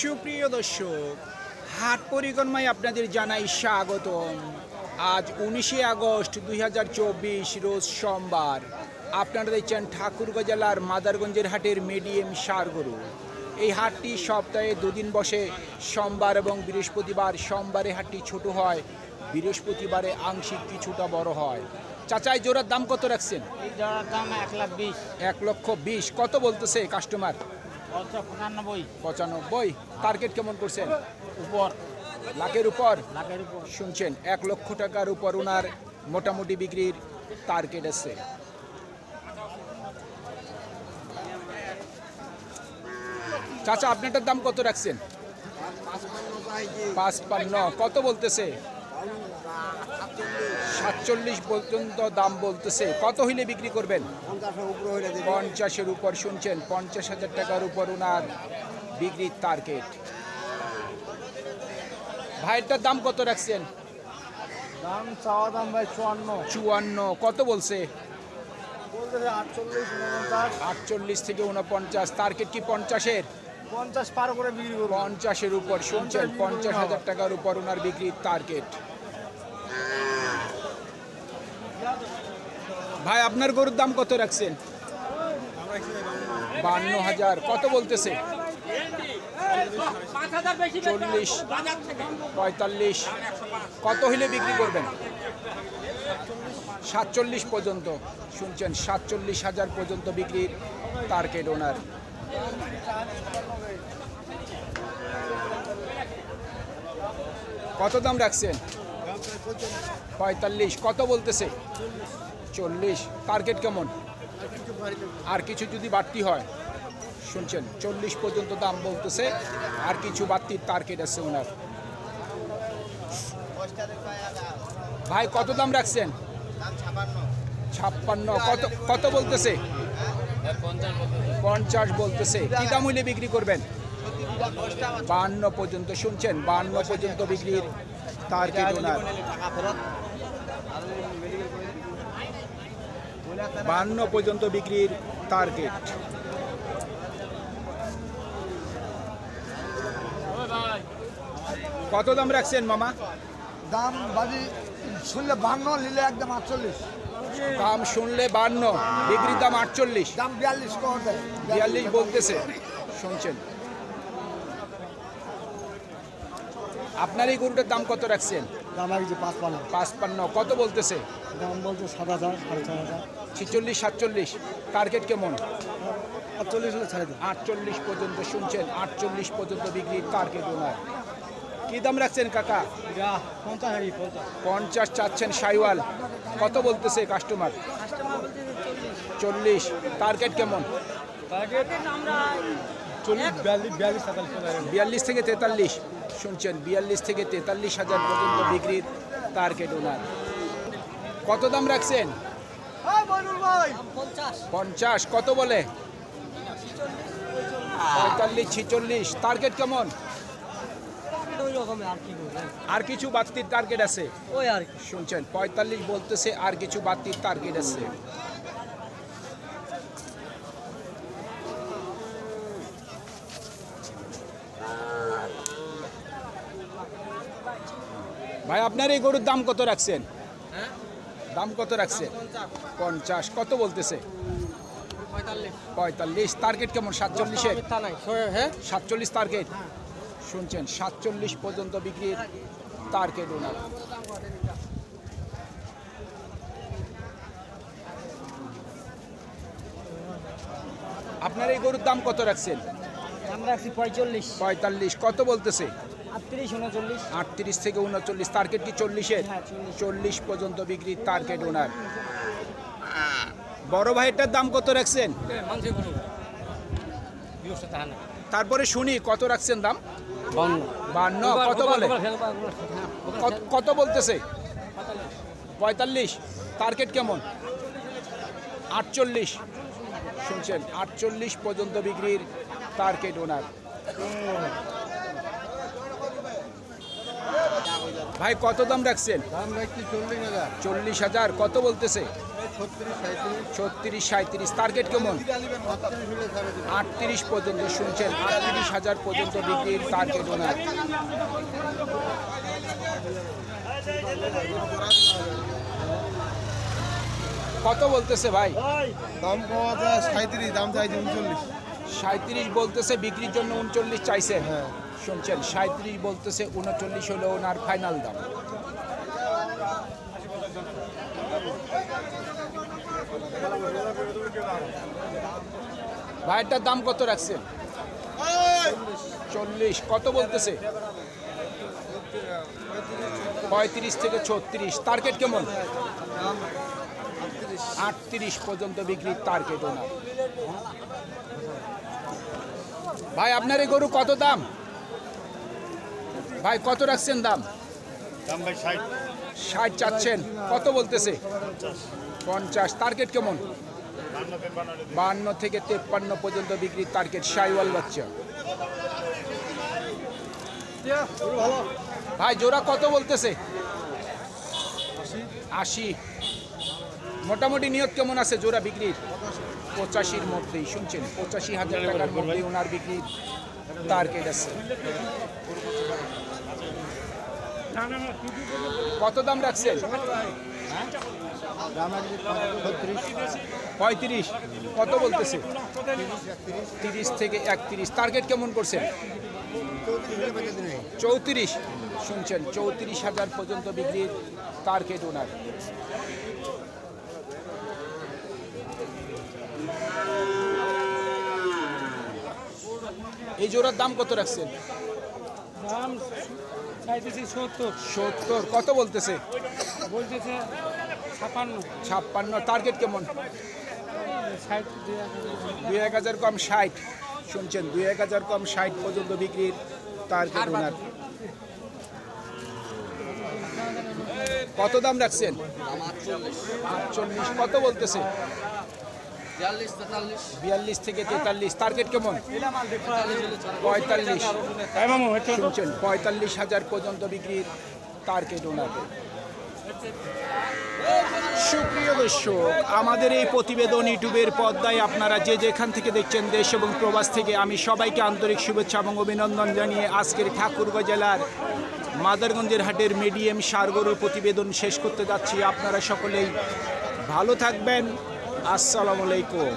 সুপ্রিয় দর্শক হাট পরিক্রমায় আপনাদের জানাই স্বাগতম। আজ উনিশে আগস্ট দুই হাজার চব্বিশ রোজ সোমবার। আপনারা দেখছেন ঠাকুরগাঁ জেলার মাদারগঞ্জের হাটের মিডিয়াম সারগরু এই হাটটি সপ্তাহে দুদিন বসে সোমবার এবং বৃহস্পতিবার। সোমবারে হাটটি ছোট হয় বৃহস্পতিবারে আংশিক কিছুটা বড় হয়। চাচাই জোড়ার দাম কত রাখছেন? দাম এক লাখ বিশ। এক লক্ষ বিশ। কত বলতেছে কাস্টমার পঁচানব্বই। টার্গেট কেমন করছেন? উপর। লাখের উপর? লাখের উপর। শুনছেন এক লক্ষ টাকার উপর ওনার মোটামুটি বিক্রির টার্গেট আছে। চাচা আপনারটার দাম কত রাখছেন? পাঁচপান্ন। কত বলতেছে? সাতচল্লিশ পর্যন্ত দাম বলতেছে। কত হইলে বিক্রি করবেন? পঞ্চাশের উপর শুনছেন পঞ্চাশ হাজার টাকার উপর ওনার বিক্রির টার্গেট ভাইয়েরটার দাম কত রাখছেন? দাম চাওয়া দাম ভাই চুয়ান্ন। চুয়ান্ন কত বলছে? আটচল্লিশ থেকে উনপঞ্চাশ টার্গেট কি পঞ্চাশের? পঞ্চাশ পার করে বিক্রি পঞ্চাশের উপর শুনছেন পঞ্চাশ হাজার টাকার উপর ওনার বিক্রির টার্গেট ভাই, আপনার গরুর দাম কত রাখছেন? বান্ন হাজার। কত বলতেছে? চল্লিশ, পঁয়তাল্লিশ। কত হইলে বিক্রি করবেন? সাতচল্লিশ পর্যন্ত। শুনছেন, সাতচল্লিশ হাজার পর্যন্ত বিক্রির টার্গেট ওনার কত দাম রাখছেন? পঁয়তাল্লিশ। কত বলতেছে? চল্লিশ। টার্গেট কেমন? আর কিছু যদি বাড়তি হয়, শুনছেন, চল্লিশ পর্যন্ত দাম বলতেছে, আর কিছু বাড়তির টার্গেট আছে ওনার। ভাই, কত দাম রাখছেন? ছাপ্পান্ন। কত কত বলতেছে? পঞ্চাশ বলতেছে। কি দাম হইলে বিক্রি করবেন? বান্ন পর্যন্ত, শুনছেন, বান্ন পর্যন্ত বিক্রির টার্গেট ওনার। বান্ন পর্যন্ত বিক্রির টার্গেট কত দাম রাখছেন মামা? দাম বাজি শুনলে বান্ন নিলে একদম আটচল্লিশ। দাম শুনলে বান্ন বিক্রির দাম আটচল্লিশ। দাম বিয়াল্লিশ বিয়াল্লিশ বলতেছে। শুনছেন। আপনার এই গরুটার দাম কত রাখছেন? দাম আছে পাঁচ পান্ন পাঁচপান্ন কত বলতেছে? দাম বলছে সাত হাজার সাড়ে চার হাজার। ছিচল্লিশ সাতচল্লিশ টার্গেট কেমন? আটচল্লিশ হলে ছেড়ে আটচল্লিশ পর্যন্ত শুনছেন আটচল্লিশ পর্যন্ত বিক্রির টার্গেট ওনার। কি দাম রাখছেন কাকা? পঞ্চাশ পঞ্চাশ। চাচ্ছেন সাইওয়াল। কত বলতেছে কাস্টমার চল্লিশ। টার্গেট কেমন? চল্লিশ বিয়াল্লিশ বিয়াল্লিশ থেকে তেতাল্লিশ। শুনছেন বিয়াল্লিশ থেকে তেতাল্লিশ হাজার পর্যন্ত বিক্রির টার্গেট ওনার। কত দাম রাখছেন? পঞ্চাশ। কত বলে? পঁয়তাল্লিশ ছিচল্লিশ। টার্গেট কেমন? আর কিছু বাড়তির টার্গেট আছে? শুনছেন পঁয়তাল্লিশ বলতেছে আর কিছু বাড়তির টার্গেট আছে। ভাই আপনার এই গরুর দাম কত রাখছেন? দাম কত রাখছে পঞ্চাশ। কত বলতেছে? পঁয়তাল্লিশ। টার্গেট কেমন? সাতচল্লিশে? হ্যাঁ? সাতচল্লিশ টার্গেট শুনছেন সাতচল্লিশ পর্যন্ত বিক্রির টার্গেট ওনার আপনার এই গরুর দাম কত রাখছেন? আমরা রাখছি পঁয়তাল্লিশ। পঁয়তাল্লিশ কত বলতেছে? আটত্রিশ উনচল্লিশ। আটত্রিশ থেকে উনচল্লিশ টার্গেট কি চল্লিশের? হ্যাঁ, 40 চল্লিশ পর্যন্ত বিক্রির টার্গেট ওনার বড় ভাইটার দাম কত রাখছেন? তারপরে শুনি কত রাখছেন দাম? বান্ন। কত বলে? কত- কত বলতেছে? পঁয়তাল্লিশ। টার্গেট কেমন? আটচল্লিশ। শুনছেন আটচল্লিশ পর্যন্ত বিক্রির টার্গেট ওনার ভাই কত দাম রাখছেন? দাম রাখছি চল্লিশ হাজার। চল্লিশ হাজার কত বলতেছে? ছত্রিশ সাঁত্রিশ টার্গেট কেমন? আটত্রিশ পর্যন্ত শুনছেন আটত্রিশ হাজার পর্যন্ত বিক্রির টার্গেট ওনার। কত বলতেছে ভাই? দাম পাওয়া যায় সাঁত্রিশ দাম চাইছে উনচল্লিশ। সাঁত্রিশ বলতেছে বিক্রির জন্য উনচল্লিশ চাইছে। হ্যাঁ। শুনছেন সাঁত্রিশ বলতেছে, উনচল্লিশ হলো ওনার ফাইনাল দাম। ভাইটার দাম কত রাখছেন? চল্লিশ। কত বলতেছে? পঁয়ত্রিশ থেকে ছত্রিশ। টার্গেট কেমন? আটত্রিশ পর্যন্ত বিক্রির টার্গেট ওনার। ভাই, আপনার এই গরু কত দাম? ভাই কত রাখছেন দাম? দাম ভাই ষাট। ষাট চাচ্ছেন। কত বলতেছে? পঞ্চাশ। টার্গেট কেমন? বান্ন থেকে তেপ্পান্ন পর্যন্ত বিক্রির টার্গেট সাইওয়াল বাচ্চা। ভাই জোড়া কত বলতেছে? আশি। মোটামুটি নিয়ত কেমন আছে জোড়া বিক্রির? পঁচাশির মধ্যেই শুনছেন? পঁচাশি হাজার টাকার মধ্যেই ওনার বিক্রির টার্গেট আছে। কত দাম রাখছেন? পঁয়ত্রিশ। কত বলতেছে? তিরিশ থেকে একত্রিশ। টার্গেট কেমন করছেন? চৌত্রিশ। শুনছেন, চৌত্রিশ হাজার পর্যন্ত বিক্রির টার্গেট ওনার। এই জোড়ার দাম কত রাখছেন? দাম সত্তর। কত বলতেছে? ছাপ্পান্ন। টার্গেট কেমন। দুই এক হাজার। কম ষাট। শুনছেন দুই এক হাজার কম ষাট পর্যন্ত বিক্রির টার্গেট ওনার। কত দাম রাখছেন? আটচল্লিশ কত বলতেছে? বিয়াল্লিশ থেকে তেতাল্লিশ। টার্গেট কেমন? পঁয়তাল্লিশ। তাই মামু হচ্ছে তো? শুনছেন পঁয়তাল্লিশ হাজার পর্যন্ত বিক্রির টার্গেট ওনার সুপ্রিয় দর্শক আমাদের এই প্রতিবেদন ইউটিউবের পর্দায় আপনারা যে যেখান থেকে দেখছেন দেশ এবং প্রবাস থেকে আমি সবাইকে আন্তরিক শুভেচ্ছা এবং অভিনন্দন জানিয়ে আজকের ঠাকুরগাঁও জেলার মাদারগঞ্জের হাটের মিডিয়াম সারগরুর প্রতিবেদন শেষ করতে যাচ্ছি। আপনারা সকলেই ভালো থাকবেন। আসসালামু আলাইকুম।